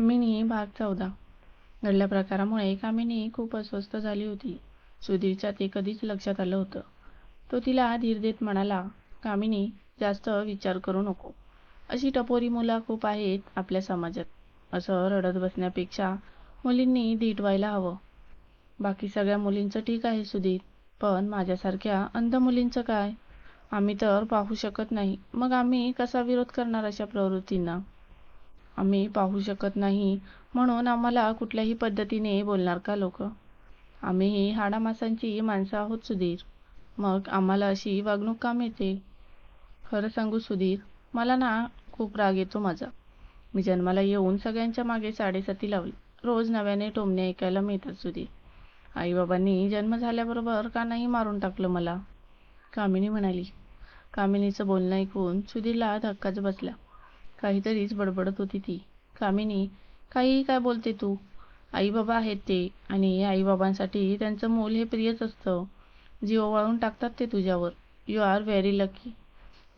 कामिनी भाग चौदा. घडल्या प्रकारामुळे कामिनी खूप अस्वस्थ झाली होती. सुधीरच्या ते कधीच लक्षात आलं होतं. तो तिला धीर देत म्हणाला कामिनी जास्त विचार करू नको. अशी टपोरी मुलं खूप आहेत आपल्या समाजात. असं रडत बसण्यापेक्षा मुलींनी धीट व्हायला हवं. बाकी सगळ्या मुलींचं ठीक आहे सुधीर. पण माझ्यासारख्या अंध मुलींचं काय? आम्ही तर पाहू शकत नाही. मग आम्ही कसा विरोध करणार अशा प्रवृत्तींना? आम्ही पाहू शकत नाही. म्हणून आम्हाला कुठल्याही पद्धतीने बोलणार का लोक? आम्हीही हाडामासांची माणसं आहोत सुधीर. मग आम्हाला अशी वागणूक का मिळते? खरं सांगू सुधीर मला ना खूप राग येतो माझा. मी जन्माला येऊन सगळ्यांच्या मागे साडेसाती लावली. रोज नव्याने टोमणे ऐकायला मिळतात सुधीर. आईबाबांनी जन्म झाल्याबरोबर का नाही मारून टाकलं मला? कामिनी म्हणाली. कामिनीचं बोलणं ऐकून सुधीरला धक्काच बसला. काहीतरीच बडबडत होती ती. कामिनी काही काय बोलते तू? आईबाबा आहेत ते आणि आईबाबांसाठी त्यांचं मूल हे प्रियच असतं. जीव ओवाळून टाकतात ते तुझ्यावर. यू आर व्हेरी लकी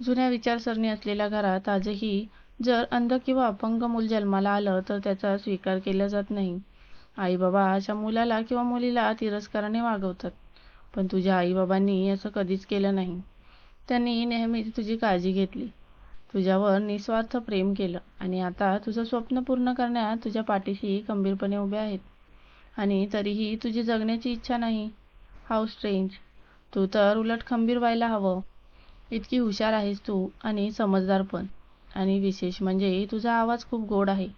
जुन्या विचारसरणी असलेल्या घरात आजही जर अंध किंवा अपंग मूल जन्माला आलं तर त्याचा स्वीकार केला जात नाही. आईबाबा अशा मुलाला किंवा मुलीला तिरस्काराने वागवतात पण तुझ्या आईबाबांनी असं कधीच केलं नाही. त्यांनी नेहमीच तुझी काळजी घेतली. तुझ्यावर निस्वार्थ प्रेम केलं आणि आता तुझं स्वप्न पूर्ण करण्यात तुझ्या पाठीशी खंबीरपणे उभे आहेत. आणि तरीही तुझी जगण्याची इच्छा नाही. हाऊ स्ट्रेंज तू तर उलट खंबीर व्हायला हवं. इतकी हुशार आहेस तू आणि समजदार पण. आणि विशेष म्हणजे तुझा आवाज खूप गोड आहे.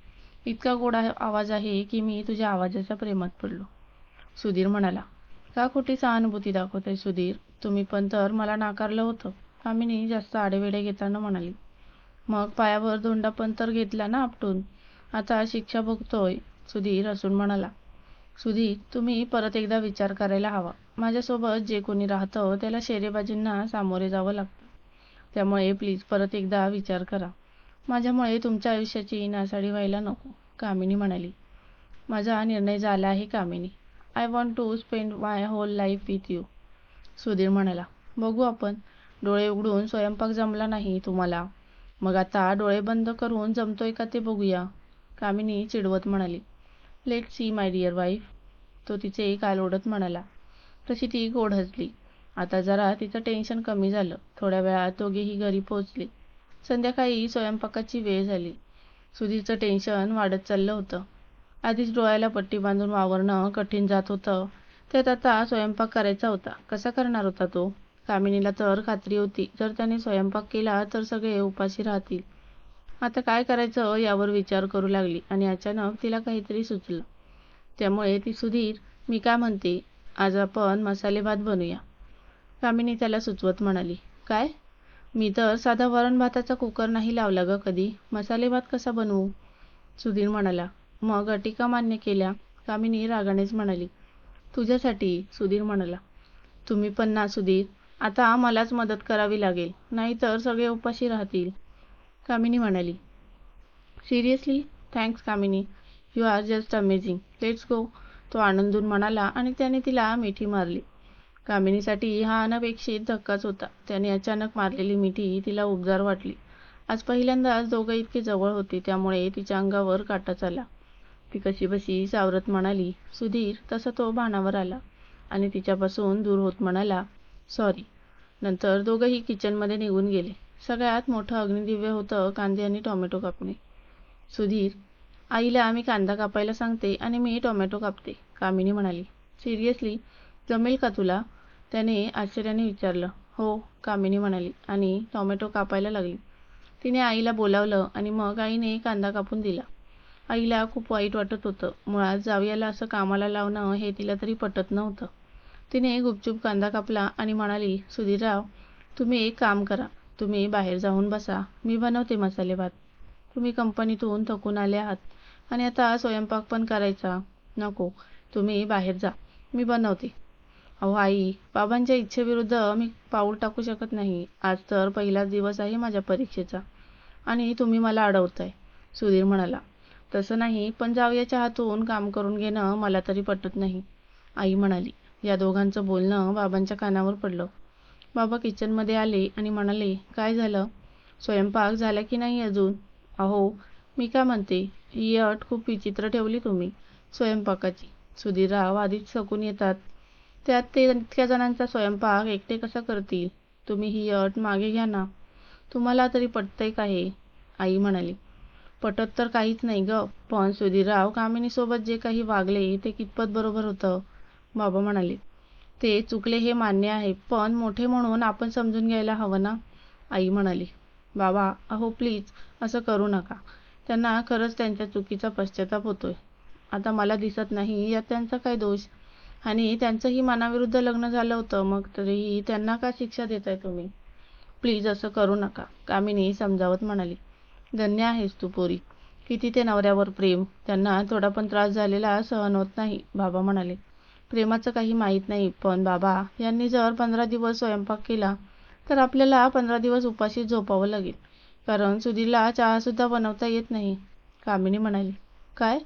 इतका गोड आवाज आहे की मी तुझ्या आवाजाच्या प्रेमात पडलो. सुधीर म्हणाला का खोटी सहानुभूती दाखवते सुधीर? तुम्ही पण तर मला नाकारलं होतं. कामिनी जास्त आडेवेडे घेताना म्हणाली मग पायावर धोंडा पण तर घेतला ना आपटून. आता शिक्षा भोगतोय सुधीर हसून म्हणाला. सुधीर तुम्ही परत एकदा विचार करायला हवा. माझ्यासोबत जे कोणी राहतं त्याला शेरेबाजींना सामोरे जावं लागतं. त्यामुळे प्लीज परत एकदा विचार करा. माझ्यामुळे तुमच्या आयुष्याची नासाडी व्हायला नको कामिनी म्हणाली. माझा निर्णय झाला आहे Kamini. I want to spend my whole life with you Sudhir म्हणाला. बघू आपण. डोळे उघडून स्वयंपाक जमला नाही तुम्हाला? मग आता डोळे बंद करून जमतोय का ते बघूया कामिनी चिडवत म्हणाली. Let see my dear wife तो तिचे काल ओढत म्हणाला. तशी ती गोड हसली. आता जरा तिचं टेन्शन कमी झालं. थोड्या वेळात दोघेही घरी पोहोचली. संध्याकाळी स्वयंपाकाची वेळ झाली. सुधीचं टेन्शन वाढत चाललं होतं. आधीच डोळ्याला पट्टी बांधून वावरणं कठीण जात होतं. त्यात आता स्वयंपाक करायचा होता. कसा करणार होता तो? कामिनीला तर खात्री होती. जर त्याने स्वयंपाक केला तर सगळे उपाशी राहतील. आता काय करायचं यावर विचार करू लागली आणि अचानक तिला काहीतरी सुचलं. त्यामुळे ती सुधीर मी काय म्हणते आज आपण मसाले भात बनवूया कामिनी त्याला सुचवत म्हणाली काय? मी तर साधा वरण भाताचा कुकर नाही लावला ग कधी. मसाले भात कसा बनवू? सुधीर म्हणाला मग अटिका मान्य केल्या. कामिनी रागानेच म्हणाली तुझ्यासाठी. सुधीर म्हणाला तुम्ही पण ना सुधीर. आता मलाच मदत करावी लागेल. नाहीतर सगळे उपाशी राहतील. कामिनी म्हणाली. Seriously thanks Kamini. You are just amazing let's go तो आनंदून म्हणाला आणि त्याने तिला मिठी मारली. कामिनीसाठी हा अनपेक्षित धक्काच होता. त्याने अचानक मारलेली मिठी तिला उबजार वाटली. आज पहिल्यांदाच दोघं इतके जवळ होते त्यामुळे तिच्या अंगावर काटाच आला ती कशीबशी सावरत म्हणाली सुधीर तसा तो भानावर आला आणि तिच्यापासून दूर होत म्हणाला सॉरी नंतर दोघंही किचनमध्ये निघून गेले. सगळ्यात मोठं अग्निदिव्य होतं कांदे आणि टोमॅटो कापणे. सुधीर आईला मी कांदा कापायला सांगते आणि मी टोमॅटो कापते कामिनी म्हणाली. सिरियसली? जमेल का तुला? त्याने आश्चर्याने विचारलं. हो कामिनी म्हणाली आणि टोमॅटो कापायला लागली. तिने आईला बोलावलं आणि मग आईने कांदा कापून दिला. आईला खूप वाईट वाटत होतं. मुळात जावयाला असं कामाला लावणं हे तिला तरी पटत नव्हतं. तिने गुपचूप कांदा कापला आणि म्हणाली सुधीरराव तुम्ही एक काम करा. तुम्ही बाहेर जाऊन बसा. मी बनवते मसाले भात. तुम्ही कंपनीतून थकून आले आहात आणि आता स्वयंपाक पण करायचा. नको. तुम्ही बाहेर जा. मी बनवते. अहो आई बाबांच्या इच्छेविरुद्ध मी पाऊल टाकू शकत नाही. आज तर पहिलाच दिवस आहे माझ्या परीक्षेचा आणि तुम्ही मला अडवताय. सुधीर म्हणाला. तसं नाही पण जावयाच्या हातून काम करून घेणं मला तरी पटत नाही आई म्हणाली. या दोघांचं बोलणं बाबांच्या कानावर पडलं. बाबा किचनमध्ये आले आणि म्हणाले काय झालं? स्वयंपाक झाला की नाही अजून? अहो मी काय म्हणते? ही अट खूप विचित्र ठेवली तुम्ही स्वयंपाकाची. सुधीरराव आधीच सकून येतात. त्यात ते इतक्या जणांचा स्वयंपाक एकटे कसा करतील? तुम्ही ही अट मागे घ्या ना. तुम्हाला तरी पटतंय का हे? आई म्हणाली. पटत तर काहीच नाही ग पण सुधीरराव कामिनीसोबत जे काही वागले ते कितपत बरोबर होतं? बाबा म्हणाले ते चुकले हे मान्य आहे पण मोठे म्हणून आपण समजून घ्यायला हवं ना? आई म्हणाली बाबा अहो प्लीज असं करू नका. त्यांना खरंच त्यांच्या चुकीचा पश्चाताप होतोय. आता मला दिसत नाही यात त्यांचा काय दोष? आणि त्यांचंही मनाविरुद्ध लग्न झालं होतं मग तरीही त्यांना का शिक्षा देताय तुम्ही? प्लीज असं करू नका कामिनी समजावत म्हणाली. धन्य आहेस तू पोरी. किती ते नवऱ्यावर प्रेम. त्यांना थोडा पण त्रास झालेला सहन होत नाही बाबा म्हणाले. प्रेमाचं काही माहीत नाही पण बाबा यांनी जर पंधरा दिवस स्वयंपाक केला तर आपल्याला पंधरा दिवस उपाशी झोपावं लागेल. कारण सुधीरला चहासुद्धा बनवता येत नाही. कामिनी म्हणाली काय?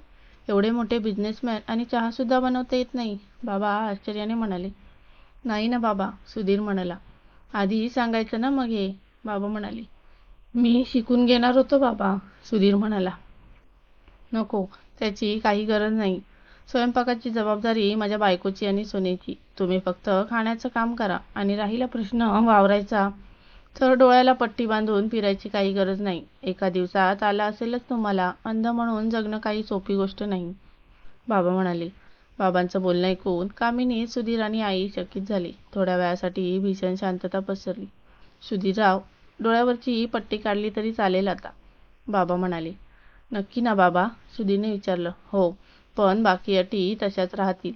एवढे मोठे बिझनेसमॅन आणि चहासुद्धा बनवता येत नाही? बाबा आश्चर्याने म्हणाले नाही ना बाबा सुधीर म्हणाला. आधी सांगायचं ना मग हे बाबा म्हणाले. मी शिकून घेणार होतो बाबा सुधीर म्हणाला. नको त्याची काही गरज नाही. स्वयंपाकाची जबाबदारी माझ्या बायकोची आणि सोनेची. तुम्ही फक्त खाण्याचं काम करा आणि राहिला प्रश्न वावरायचा. तर डोळ्याला पट्टी बांधून फिरायची काही गरज नाही. एका दिवसात आला असेलच तुम्हाला. अंध म्हणून जगणं काही सोपी गोष्ट नाही. बाबा म्हणाले बाबांचं बोलणं ऐकून कामिनी सुधीर आणि आई चकित झाली. थोड्या वेळासाठी भीषण शांतता पसरली. सुधीरराव डोळ्यावरची पट्टी काढली तरी चालेल आता. बाबा म्हणाले नक्की ना बाबा. सुधीरने विचारलं हो. पण बाकी अटी तशाच राहतील.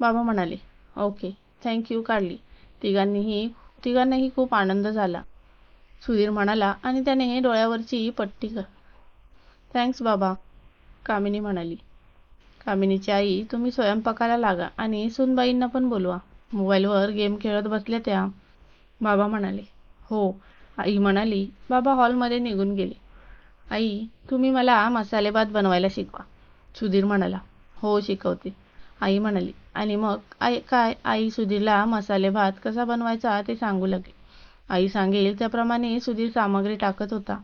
बाबा म्हणाले ओके थँक्यू काढली. तिघांनीही तिघांनाही खूप आनंद झाला. सुधीर म्हणाला आणि त्याने डोळ्यावरची पट्टी कर थँक्स बाबा कामिनी म्हणाली. कामिनीची आई तुम्ही स्वयंपाकाला लागा आणि सुनबाईंना पण बोलवा. मोबाईलवर गेम खेळत बसल्या त्या. बाबा म्हणाले. हो. आई म्हणाली बाबा हॉलमध्ये निघून गेले. आई तुम्ही मला मसाले भात बनवायला शिकवा. सुधीर म्हणाला. हो शिकवते. आई म्हणाली आणि मग आई काय? आई सुधीरला मसाले भात कसा बनवायचा ते सांगू लागली आई सांगेल त्याप्रमाणे सुधीर सामग्री टाकत होता.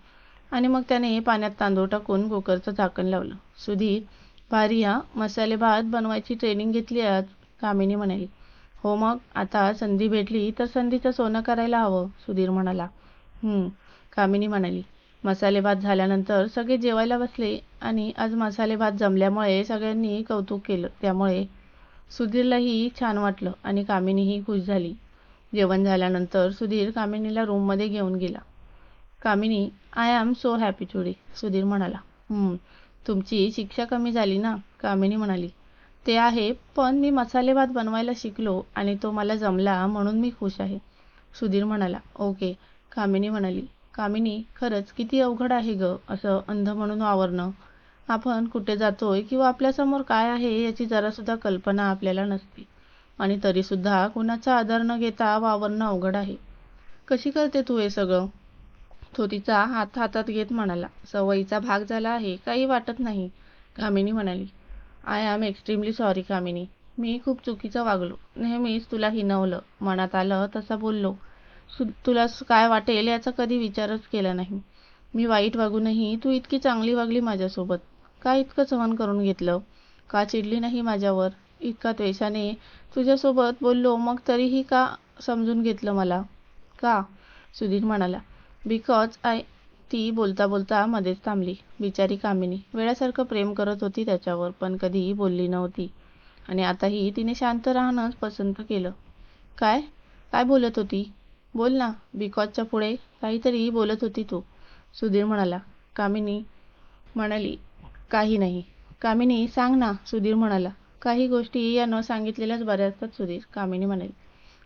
आणि मग त्याने पाण्यात तांदूळ टाकून कुकरचं झाकण लावलं. सुधीर भारी हा मसाले भात बनवायची ट्रेनिंग घेतली आज कामिनी म्हणाली. हो मग आता संधी भेटली तर संधीचं सोनं करायला हवं सुधीर म्हणाला. कामिनी म्हणाली. मसाले भात झाल्यानंतर सगळे जेवायला बसले आणि आज मसाले भात जमल्यामुळे सगळ्यांनी कौतुक केलं. त्यामुळे सुधीरलाही छान वाटलं आणि कामिनीही खुश झाली. जेवण झाल्यानंतर सुधीर कामिनीला रूममध्ये घेऊन गेला. Kamini I am so happy today Sudhir म्हणाला. तुमची शिक्षा कमी झाली ना कामिनी म्हणाली. ते आहे पण मी मसाले भात बनवायला शिकलो आणि तो मला जमला म्हणून मी खुश आहे सुधीर म्हणाला. ओके कामिनी म्हणाली. कामिनी खरंच किती अवघड आहे ग असं अंध म्हणून वावरणं. आपण कुठे जातोय किंवा आपल्यासमोर काय आहे याची जरासुद्धा कल्पना आपल्याला नसते. आणि तरीसुद्धा कुणाचा आदर न घेता वावरणं अवघड आहे. कशी करते तू हे सगळं? तो तिचा हात हातात घेत म्हणाला. सवयीचा भाग झाला आहे काही वाटत नाही कामिनी म्हणाली. I am extremely sorry Kamini. मी खूप चुकीचं वागलो. नेहमीच तुला हिनवलं. मनात आलं तसं बोललो. तुला काय वाटेल याचा कधी विचारच केला नाही. मी वाईट वागूनही तू इतकी चांगली वागली माझ्यासोबत. का इतकं सहन करून घेतलं? का चिडली नाही माझ्यावर? इतका द्वेषाने तुझ्यासोबत बोललो मग तरीही का समजून घेतलं मला? का? सुधीर म्हणाला. बिकॉज आय ती बोलता बोलता मध्येच थांबली. बिचारी कामिनी. वेळासारखं प्रेम करत होती त्याच्यावर पण कधीही बोलली नव्हती. आणि आताही तिने शांत राहणंच पसंत केलं. काय? काय बोलत होती? बोल ना बिकॉजच्या पुढे काहीतरी बोलत होती तू. सुधीर म्हणाला कामिनी म्हणाली काही नाही. कामिनी सांग ना सुधीर म्हणाला. काही गोष्टी या न सांगितलेल्याच बऱ्या असतात सुधीर कामिनी म्हणाली.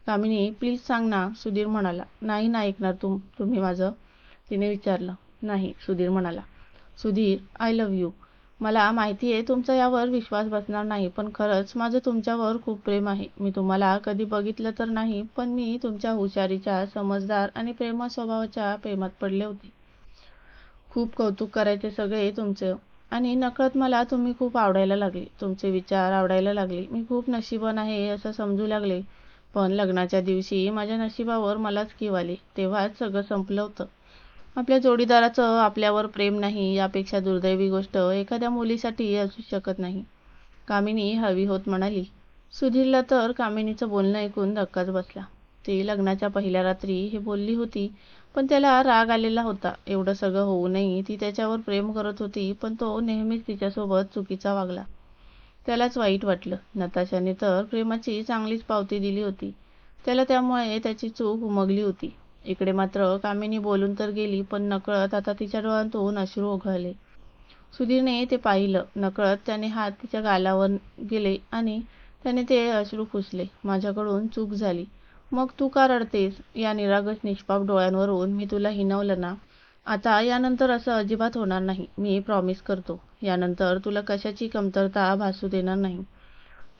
कामिनी प्लीज सांग ना सुधीर म्हणाला. नाही ना ऐकणार तुम तुम्ही माझं तिने विचारलं. नाही सुधीर म्हणाला. सुधीर आय लव्ह यू मला माहिती आहे तुमचा यावर विश्वास बसणार नाही पण खरंच माझं तुमच्यावर खूप प्रेम आहे. मी तुम्हाला कधी बघितलं तर नाही पण मी तुमच्या हुशारीच्या समजदार आणि प्रेमळ स्वभावाच्या प्रेमात पडले होते. खूप कौतुक करायचे सगळे तुमचं. आणि नकळत मला तुम्ही खूप आवडायला लागले. तुमचे विचार आवडायला लागले. मी खूप नशिबन आहे असं समजू लागले. पण लग्नाच्या दिवशी माझ्या नशिबावर मलाच कीव आले. तेव्हाच सगळं संपलं होतं. आपल्या जोडीदाराचं आपल्यावर प्रेम नाही यापेक्षा दुर्दैवी गोष्ट एखाद्या मुलीसाठी असू शकत नाही. कामिनी हवी होत म्हणाली. सुधीरला तर कामिनीचं बोलणं ऐकून धक्काच बसला. ती लग्नाच्या पहिल्या रात्री हे बोलली होती पण त्याला राग आलेला होता. एवढं सगळं होऊनही ती त्याच्यावर प्रेम करत होती पण तो नेहमीच तिच्यासोबत चुकीचा वागला. त्यालाच वाईट वाटलं. नताशाने तर प्रेमाची चांगलीच पावती दिली होती. त्याला त्यामुळे त्याची चूक उमगली होती. इकडे मात्र कामिनी बोलून तर गेली पण नकळत आता तिच्या डोळ्यांतून अश्रू ओघळले. सुधीरने ते पाहिलं. नकळत त्याने हात तिच्या गालावर गेले आणि त्याने ते अश्रू पुसले. माझ्याकडून चूक झाली. मग तू का रडतेस? या निरागस निष्पाप डोळ्यांवरून मी तुला हिनवलं ना? आता यानंतर असं अजिबात होणार नाही. मी प्रॉमिस करतो. यानंतर तुला कशाची कमतरता भासू देणार नाही.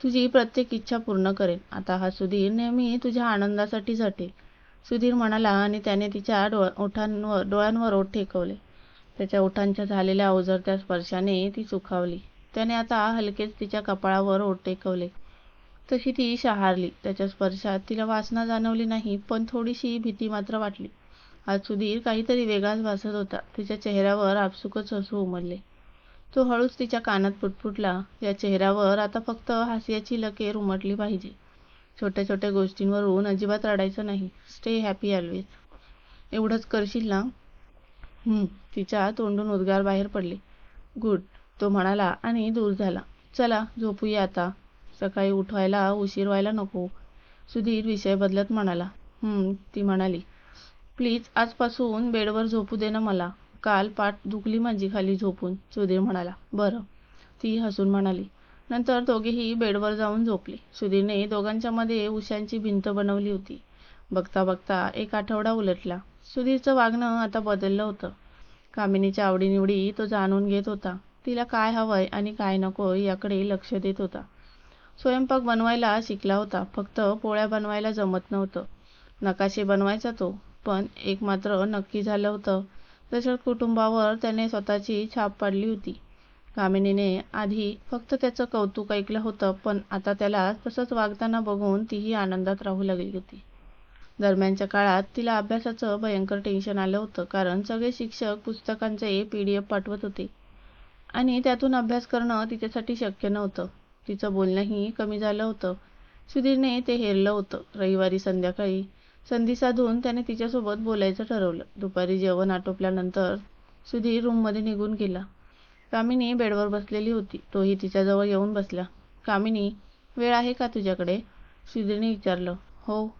तुझी प्रत्येक इच्छा पूर्ण करेन. आता हा सुधीर नेहमी तुझ्या आनंदासाठी झटेल. सुधीर म्हणाला आणि त्याने तिच्या डोळ ओठांवर डोळ्यांवर ओठ ठेकवले. त्याच्या ओठांच्या झालेल्या ओझरत्या स्पर्शाने ती सुखावली. त्याने आता हलकेच तिच्या कपाळावर ओठ टेकवले तशी ती शहारली. त्याच्या स्पर्शात तिला वासना जाणवली नाही पण थोडीशी भीती मात्र वाटली. आज सुधीर काहीतरी वेगळाच भासत होता. तिच्या चेहऱ्यावर आपसुकच हसू उमरले तो हळूच तिच्या कानात पुटपुटला. या चेहऱ्यावर आता फक्त हास्याची लकेर उमटली पाहिजे. छोट्या छोट्या गोष्टींवर होऊन अजिबात रडायचं नाही. स्टे हॅपी ऑलवेज एवढंच करशील ना? तिच्या तोंडून उद्गार बाहेर पडले. गुड तो म्हणाला आणि दूर झाला. चला झोपूया आता. सकाळी उठवायला उशीर व्हायला नको. सुधीर विषय बदलत म्हणाला. ती म्हणाली. प्लीज आजपासून बेडवर झोपू दे ना मला. काल पाठ दुखली माझी खाली झोपून. सुधीर म्हणाला. बरं. ती हसून म्हणाली. नंतर दोघेही बेडवर जाऊन झोपले. सुधीरने दोघांच्यामध्ये उशांची भिंत बनवली होती. बघता बघता एक आठवडा उलटला. सुधीरचं वागणं आता बदललं होतं. कामिनीच्या आवडीनिवडी तो जाणून घेत होता. तिला काय हवंय आणि काय नको याकडे लक्ष देत होता. स्वयंपाक बनवायला शिकला होता. फक्त पोळ्या बनवायला जमत नव्हतं. नकाशे बनवायचा तो पण एक मात्र नक्की झालं होतं. तशाच कुटुंबावर त्याने स्वतःची छाप पाडली होती. कामिनीने आधी फक्त त्याचं कौतुक ऐकलं होतं पण आता त्याला तसंच वागताना बघून तीही आनंदात राहू लागली होती. दरम्यानच्या काळात तिला अभ्यासाचं भयंकर टेन्शन आलं होतं कारण सगळे शिक्षक पुस्तकांचे पी डी एफ पाठवत होते. आणि त्यातून अभ्यास करणं तिच्यासाठी शक्य नव्हतं. तिचं बोलणंही कमी झालं होतं. सुधीरने ते हेरलं होतं. रविवारी संध्याकाळी संधी साधून त्याने तिच्यासोबत बोलायचं ठरवलं. दुपारी जेवण आटोपल्यानंतर सुधीर रूममध्ये निघून गेला. कामिनी बेडवर बसलेली होती. तोही तिच्याजवळ येऊन बसला. कामिनी वेळ आहे का तुझ्याकडे? सुधीरने विचारलं. हो.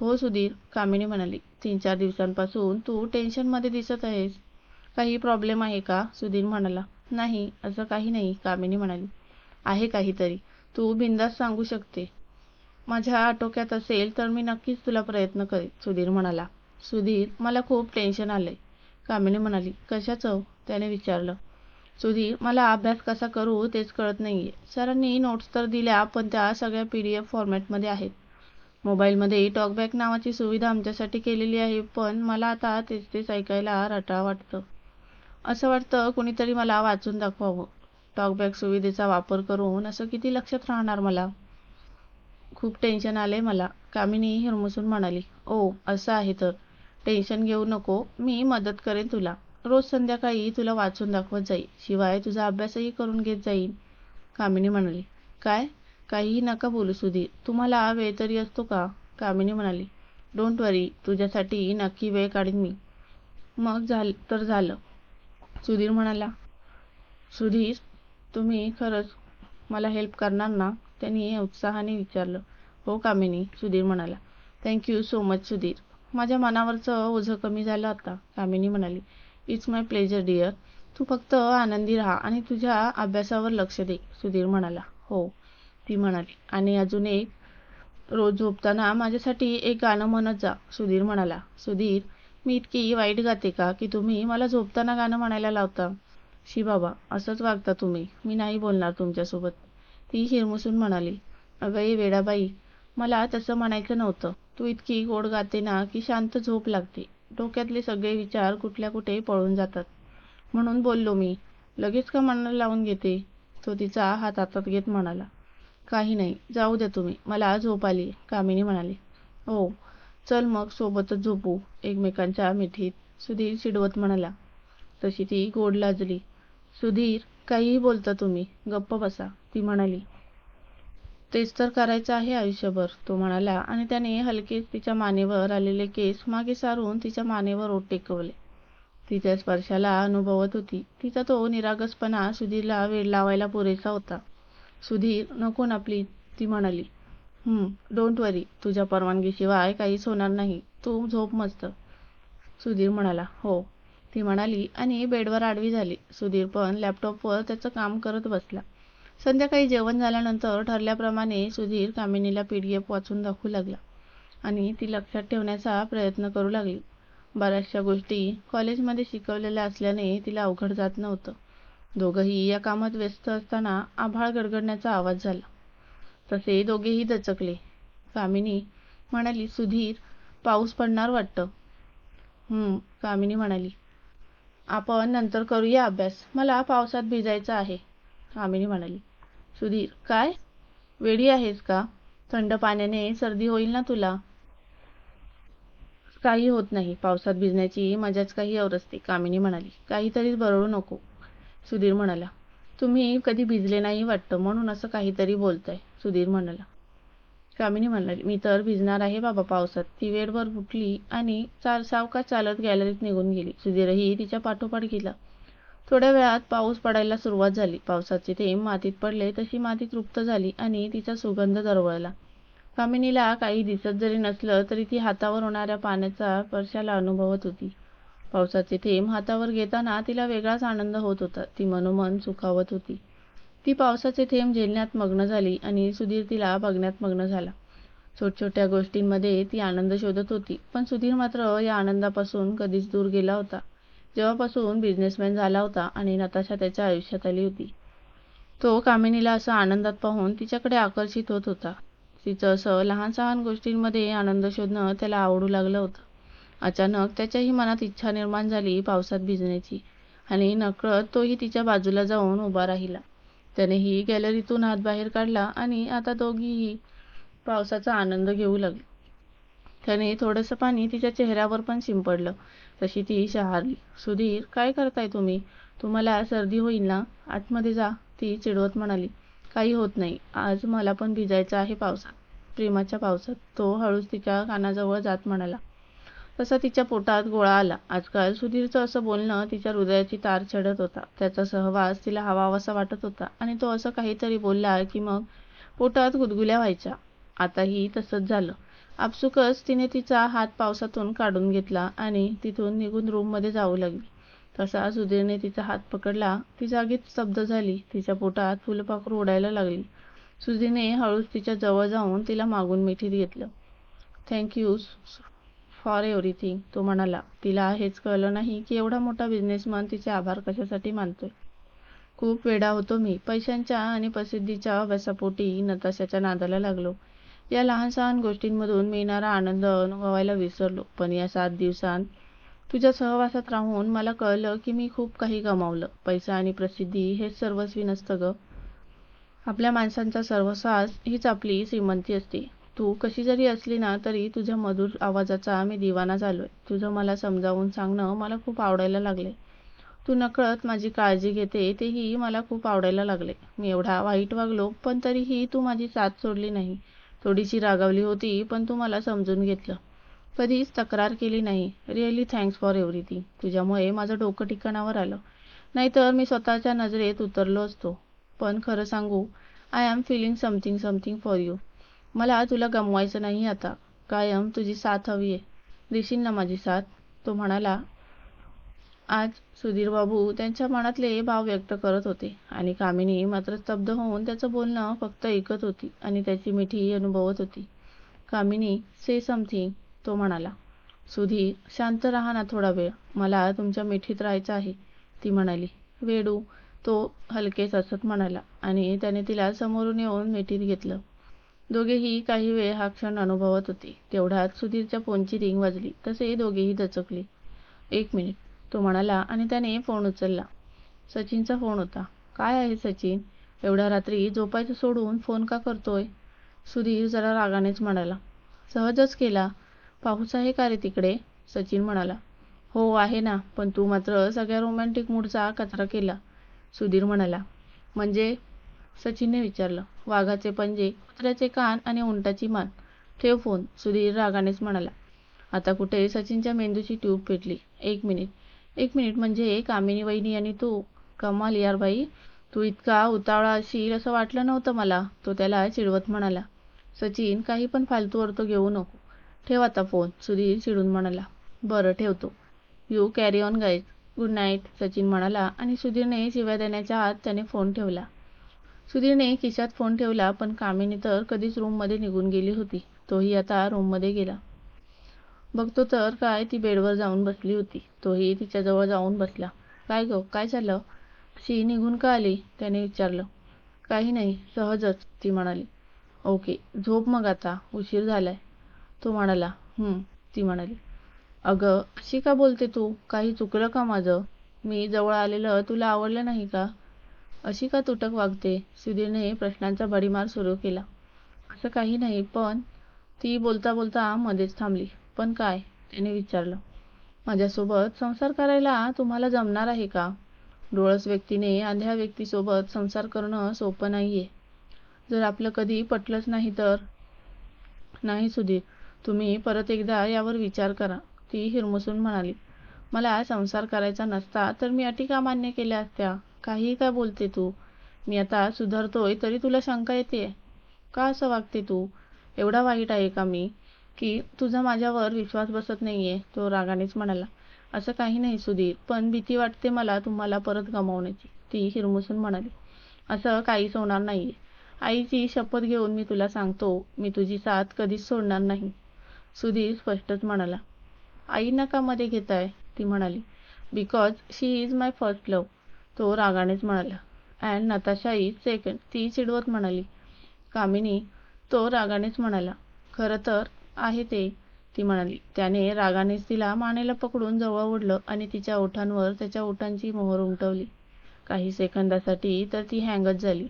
हो सुधीर कामिनी म्हणाली. तीन चार दिवसांपासून तू टेन्शनमध्ये दिसत आहेस. काही प्रॉब्लेम आहे का? सुधीर म्हणाला. नाही असं काही नाही कामिनी म्हणाली. आहे काहीतरी. तू बिंदास सांगू शकते. माझ्या आटोक्यात असेल तर मी नक्कीच तुला प्रयत्न करेन सुधीर म्हणाला. सुधीर मला खूप टेन्शन आलंय. कामिनी म्हणाली. कशाचं? त्याने विचारलं. सुधीर मला अभ्यास कसा करू तेच कळत नाही आहे सरांनी नोट्स तर दिल्या पण त्या सगळ्या पी डी एफ फॉर्मॅटमध्ये आहेत. मोबाईलमध्ये टॉकबॅक नावाची सुविधा आमच्यासाठी केलेली आहे पण मला आता तेच तेच ऐकायला रटाळ वाटतं. असं वाटतं कुणीतरी मला वाचून दाखवावं. टॉकबॅक सुविधेचा वापर करून असं किती लक्षात राहणार मला? खूप टेन्शन आलं आहे मला कामिनी हिरमुसून म्हणाली. ओ असं आहे तर. टेन्शन घेऊ नको. मी मदत करेन तुला. रोज संध्याकाळी तुला वाचून दाखवत जाईल शिवाय तुझा अभ्यासही करून घेत जाईन. कामिनी म्हणाली. काय? काहीही नका बोलू सुधीर तुम्हाला वेळ तरी असतो का? कामिनी म्हणाली. डोंट वरी तुझ्यासाठी नक्की वेळ काढीन मी. मग झालं तर झालं. सुधीर म्हणाला. सुधीर तुम्ही खरंच मला हेल्प करणार ना? त्यांनी उत्साहाने विचारलं. हो कामिनी सुधीर म्हणाला. Thank you so much Sudhir. माझ्या मनावरचं ओझं कमी झालं आता कामिनी म्हणाली. इट्स माय प्लेजर डिअर तू फक्त आनंदी राहा आणि तुझ्या अभ्यासावर लक्ष दे सुधीर म्हणाला. हो ती म्हणाली. आणि अजून एक रोज झोपताना माझ्यासाठी एक गाणं म्हणत जा सुधीर म्हणाला. सुधीर मी इतकी वाईट गाते का की तुम्ही मला झोपताना गाणं म्हणायला लावता? शी बाबा असंच वागता तुम्ही. मी नाही बोलणार तुमच्यासोबत. ती हिरमुसून म्हणाली. अगं वेडाबाई मला तसं म्हणायचं नव्हतं. तू इतकी गोड गाते ना की शांत झोप लागते. डोक्यातले सगळे विचार कुठल्या कुठे पळून जातात. म्हणून बोललो मी लगेच का मनाला लावून घेते? तो तिचा हात हातात घेत म्हणाला. काही नाही जाऊ द्या तुम्ही मला झोप आली कामिनी म्हणाली. हो चल मग सोबतच झोपू एकमेकांच्या मिठीत सुधीर चिडवत म्हणाला. तशी ती गोड लाजली. सुधीर काहीही बोलता तुम्ही गप्प बसा ती म्हणाली. तेच तर करायचं आहे आयुष्यभर तो म्हणाला. आणि त्याने हलकेच तिच्या मानेवर आलेले केस मागे सारून तिच्या मानेवर ओट टेकवले. तिच्या स्पर्शाला अनुभवत होती. तिचा तो निरागसपणा सुधीरला वेळ लावायला पुरेसा होता. सुधीर नको ना प्लीज ती म्हणाली. Don't worry. तुझ्या परवानगीशिवाय काहीच होणार नाही. तू झोप मस्त. सुधीर म्हणाला. हो ती म्हणाली आणि बेडवर आडवी झाली. सुधीर पण लॅपटॉपवर त्याचं काम करत बसला. संध्याकाळी जेवण झाल्यानंतर ठरल्याप्रमाणे सुधीर कामिनीला पी डी एफ वाचून दाखवू लागला आणि ती लक्षात ठेवण्याचा प्रयत्न करू लागली. बऱ्याचशा गोष्टी कॉलेजमध्ये शिकवलेल्या असल्याने तिला अवघड जात नव्हतं. दोघंही या कामात व्यस्त असताना आभाळ गडगडण्याचा आवाज झाला. तसे दोघेही दचकले. कामिनी म्हणाली सुधीर पाऊस पडणार वाटतं. कामिनी म्हणाली. आपण नंतर करूया अभ्यास. मला पावसात भिजायचं आहे. कामिनी म्हणाली. सुधीर काय? वेडी आहेस का? थंड पाण्याने सर्दी होईल ना तुला? काही होत नाही. पावसात भिजण्याची मजाच काही और असते कामिनी म्हणाली. काहीतरी बरळू नको. सुधीर म्हणाला. तुम्ही कधी भिजले नाही वाटतं म्हणून असं काहीतरी बोलताय सुधीर म्हणाला. कामिनी म्हणाली मी तर भिजणार आहे बाबा पावसात. ती वेळभर उठली आणि चार सावका चालत गॅलरीत निघून गेली. सुधीरही तिच्या पाठोपाठ गेला. थोड्या वेळात पाऊस पडायला सुरुवात झाली. पावसाचे थेंब मातीत पडले तशी माती तृप्त झाली आणि तिचा सुगंध दरवळला. कामिनीला काही दिसत जरी नसलं तरी ती हातावर होणाऱ्या पाण्याचा स्पर्शाला अनुभवत होती. पावसाचे थेंब हातावर घेताना तिला वेगळाच आनंद होत होता. ती मनोमन सुखावत होती. ती पावसाचे थेंब झेलण्यात मग्न झाली आणि सुधीर तिला बघण्यात मग्न झाला. छोट्या गोष्टींमध्ये ती आनंद शोधत होती पण सुधीर मात्र या आनंदापासून कधीच दूर गेला होता. जेव्हापासून बिझनेसमॅन झाला होता आणि नताशा त्याच्या आयुष्यात आली होती. तो कामिनीला असं आनंदात पाहून तिच्याकडे आकर्षित होत होता. तिचं असं लहान सहान गोष्टींमध्ये आनंद शोधणं त्याला आवडू लागलं होतं. अचानक त्याच्याही मनात इच्छा निर्माण झाली पावसात भिजण्याची आणि नकळत तोही तिच्या बाजूला जाऊन उभा राहिला. त्यानेही गॅलरीतून हात बाहेर काढला आणि आता दोघीही पावसाचा आनंद घेऊ लागले. त्याने थोडंसं पाणी तिच्या चेहऱ्यावर पण शिंपडलं. तशी ती शहारली सुधीर काय करताय तुम्ही? तुम्हाला सर्दी होईल ना? आतमध्ये जा. ती चिडवत म्हणाली काही होत नाही. आज मला पण भिजायचं आहे पावसात. प्रेमाच्या पावसात. तो हळूच तिच्या कानाजवळ जात म्हणाला. तसा तिच्या पोटात गोळा आला. आजकाल सुधीरचं असं बोलणं तिच्या हृदयाची तार चढत होता. त्याचा सहवास तिला हवावासा वाटत होता आणि तो असं काहीतरी बोलला की मग पोटात गुदगुल्या व्हायच्या. आताही तसंच झालं. आपसुकच तिने तिचा हात पावसातून काढून घेतला आणि तिथून निघून रूममध्ये जाऊ लागली. तसा सुधीरने तिचा हात पकडला. ती जागीच स्तब्ध झाली. तिच्या पोटात फुलपाखरू उडायला लागली. सुधीरने हळूच तिच्या जवळ जाऊन तिला मागून मिठीत घेतलं. थँक्यू फॉर एव्हरीथिंग तो म्हणाला. तिला हेच कळलं नाही की एवढा मोठा बिझनेसमॅन तिचे आभार कशासाठी मानतोय. खूप वेडा होतो मी. पैशांच्या आणि प्रसिद्धीच्या व्यसापोटी नताशाच्या नादाला लागलो. या लहान सहान गोष्टींमधून मिळणारा आनंद अनुभवायला विसरलो. पण या सात दिवसांत तुझ्या सहवासात राहून मला कळलं की मी खूप काही गमावलं. पैसा आणि प्रसिद्धी हेच सर्वस्वी नसतं ग. आपल्या माणसांचा सर्वसास हीच आपली श्रीमंती असते. तू कशी जरी असली ना तरी तुझ्या मधुर आवाजाचा मी दिवाना झालोय. तुझं मला समजावून सांगणं मला खूप आवडायला लागले. तू नकळत माझी काळजी घेते तेही मला खूप आवडायला लागले. मी एवढा वाईट वागलो पण तरीही तू माझी साथ सोडली नाही. थोडीशी रागावली होती पण तू मला समजून घेतलं. कधीच तक्रार केली नाही. रिअली थँक्स फॉर एव्हरीथिंग तुझ्यामुळे माझं डोकं ठिकाणावर आलं. नाहीतर मी स्वतःच्या नजरेत उतरलो असतो. पण खरं सांगू I am feeling something something for you मला तुला गमवायचं नाही आता. कायम तुझी साथ हवी आहे. देशील ना माझी साथ? तो म्हणाला आज सुधीरबाबू त्यांच्या मनातले भाव व्यक्त करत होते आणि कामिनी मात्र स्तब्ध होऊन त्याचं बोलणं फक्त ऐकत होती आणि त्याची मिठी अनुभवत होती. कामिनी से समथिंग तो म्हणाला. सुधीर शांत राहा ना थोडा वेळ. मला तुमच्या मिठीत राहायचं आहे. ती म्हणाली. वेडू तो हलकेच असत म्हणाला आणि त्याने तिला समोरून येऊन मिठीत घेतलं. दोघेही काही वेळ हा क्षण अनुभवत होते. तेवढ्यात सुधीरच्या फोनची रिंग वाजली. तसे दोघेही दचकले. एक मिनिट. तो म्हणाला आणि त्याने फोन उचलला. सचिनचा फोन होता. काय आहे सचिन? एवढ्या रात्री झोपायचं सोडून फोन का करतोय? सुधीर जरा रागानेच म्हणाला. सहजच केला. पाऊस आहे का रे तिकडे? सचिन म्हणाला. हो आहे ना. पण तू मात्र सगळ्या रोमॅन्टिक मूडचा कचरा केला. सुधीर म्हणाला. म्हणजे? सचिनने विचारलं. वाघाचे पंजे कुत्र्याचे कान आणि उंटाची मान. ठेव फोन. सुधीर रागानेच म्हणाला. आता कुठे सचिनच्या मेंदूची ट्यूब पेटली. एक मिनिट. एक मिनिट म्हणजे कामिनी वहिनी आणि तू कमाल यार बाई तू इतका उतावळा असशील असं वाटलं नव्हतं मला. तो त्याला चिडवत म्हणाला सचिन काही पण फालतू अर्थ घेऊ नको. ठेव आता फोन सुधीर चिडून म्हणाला. बरं ठेवतो. You carry on guys good night Sachin म्हणाला आणि सुधीरने शिव्या देण्याच्या आत त्याने फोन ठेवला. सुधीरने खिशात फोन ठेवला पण कामिनी तर कधीच रूममध्ये निघून गेली होती. तोही आता रूममध्ये गेला. बघतो तर काय ती बेडवर जाऊन बसली होती. तोही तिच्याजवळ जाऊन बसला. काय गं? काय झालं शी निघून का आली? त्याने विचारलं. काही नाही सहजच ती म्हणाली. ओके झोप मग आता. उशीर झालाय. तो म्हणाला. ती म्हणाली. अगं अशी का बोलते तू? काही चुकलं का माझं? मी जवळ आलेलं तुला आवडलं नाही का? अशी का तुटक वागते? सुधीरने प्रश्नांचा भडीमार सुरू केला. असं काही नाही पण ती बोलता बोलता मध्येच थांबली. पण काय? त्याने विचारलं. माझ्यासोबत संसार करायला तुम्हाला जमणार आहे का? डोळस व्यक्तीने आंध्या व्यक्तीसोबत संसार करणं सोपं नाही आहे जर आपलं कधी पटलंच नाही तर? नाही सुधीर तुम्ही परत एकदा यावर विचार करा. ती हिरमुसून म्हणाली. मला संसार करायचा नसता तर मी अटी का मान्य केल्या असत्या काही काय बोलते तू? मी आता सुधारतोय तरी तुला शंका येते का असं वागते तू? एवढा वाईट आहे का मी? की तुझा माझ्यावर विश्वास बसत नाही आहे तो रागानेच म्हणाला. असं काही नाही सुधीर पण भीती वाटते मला तुम्हाला परत गमावण्याची ती हिरमुसून म्हणाली. असं काहीच होणार नाहीये. आईची शपथ घेऊन मी तुला सांगतो मी तुझी साथ कधीच सोडणार नाही. सुधीर स्पष्टच म्हणाला. आई नका मध्ये घेताय ती म्हणाली. Because she is my first love तो रागानेच म्हणाला. अँड नताशा इज सेकंड ती चिडवत म्हणाली. कामिनी तो रागानेच म्हणाला. खरं तर आहे ते. ती म्हणाली. त्याने रागानेच तिला मानेला पकडून जवळ ओढलं आणि तिच्या ओठांवर त्याच्या ओठांची मोहर उमटवली. काही सेकंदासाठी तर ती हँगच झाली.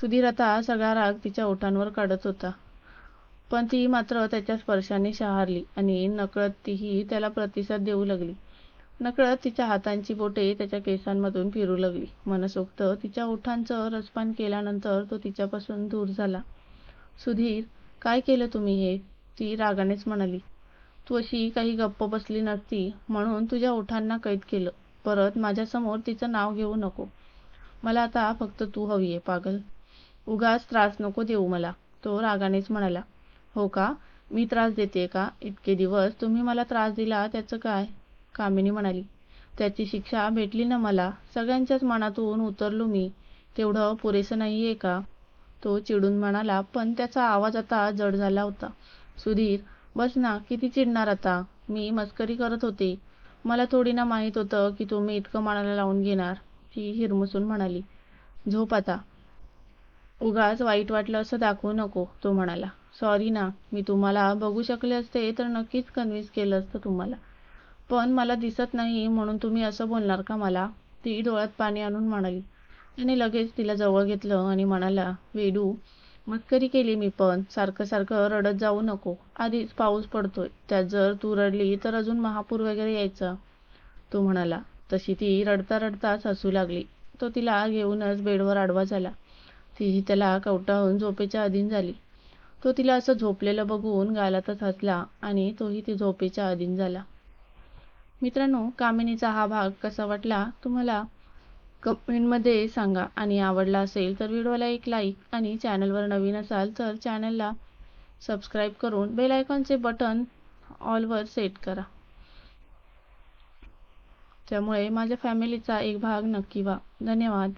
सुधीर आता सगळा राग तिच्या ओठांवर काढत होता. पण ती मात्र त्याच्या स्पर्शाने शहारली आणि नकळत तीही त्याला प्रतिसाद देऊ लागली. नकळत तिच्या हातांची बोटे त्याच्या केसांमधून फिरू लागली. मनसोक्त तिच्या ओठांचं रसपान केल्यानंतर तो तिच्यापासून दूर झाला. सुधीर काय केलं तुम्ही हे? ती रागानेच म्हणाली तू अशी काही गप्प बसली नसती म्हणून तुझ्या ओठांना कैद केलं. परत माझ्यासमोर तिचं नाव घेऊ नको. मला आता फक्त तू हवी आहे पागल. उगाच त्रास नको देऊ मला. तो रागानेच म्हणाला हो का? मी त्रास देते का? इतके दिवस तुम्ही मला त्रास दिला त्याचं काय? कामिनी म्हणाली त्याची शिक्षा भेटली ना मला. सगळ्यांच्याच मनातून उतरलो मी. तेवढं पुरेसं नाहीये का? तो चिडून म्हणाला पण त्याचा आवाज आता जड झाला होता. सुधीर बस ना किती चिडणार आता? मी मस्करी करत होते. मला थोडी ना माहीत होतं की तुम्ही इतकं मनाला लावून घेणार ती हिरमुसून म्हणाली. झोप आता. उगाच वाईट वाटलं असं दाखवू नको तो म्हणाला. सॉरी ना मी तुम्हाला बघू शकले असते तर नक्कीच कन्व्हिन्स केलं असतं तुम्हाला. पण मला दिसत नाही म्हणून तुम्ही असं बोलणार का मला? ती डोळ्यात पाणी आणून म्हणाली. त्याने लगेच तिला जवळ घेतलं आणि म्हणाला वेडू मस्करी केली मी पण? सारखं सारखं रडत जाऊ नको. आधीच पाऊस पडतोय. त्यात जर तू रडली तर अजून महापूर वगैरे यायचा. तो म्हणाला. तशी ती रडता रडताच हसू लागली. तो तिला घेऊनच बेडवर आडवा झाला. तीही त्याला कवटाळून झोपेच्या अधीन झाली. तो तिला असं झोपलेलं बघून गालातच हसला आणि तोही ती झोपेच्या अधीन झाला. मित्रांनो कामिनीचा हा भाग कसा वाटला? तुम्हाला कमेंटमध्ये सांगा. आणि आवडला असेल तर व्हिडिओला एक लाईक आणि चॅनलवर नवीन असाल तर चॅनलला सबस्क्राईब करून बेल आयकॉनचे बटन ऑलवर सेट करा. त्यामुळे माझ्या फॅमिलीचा एक भाग नक्की व्हा. धन्यवाद.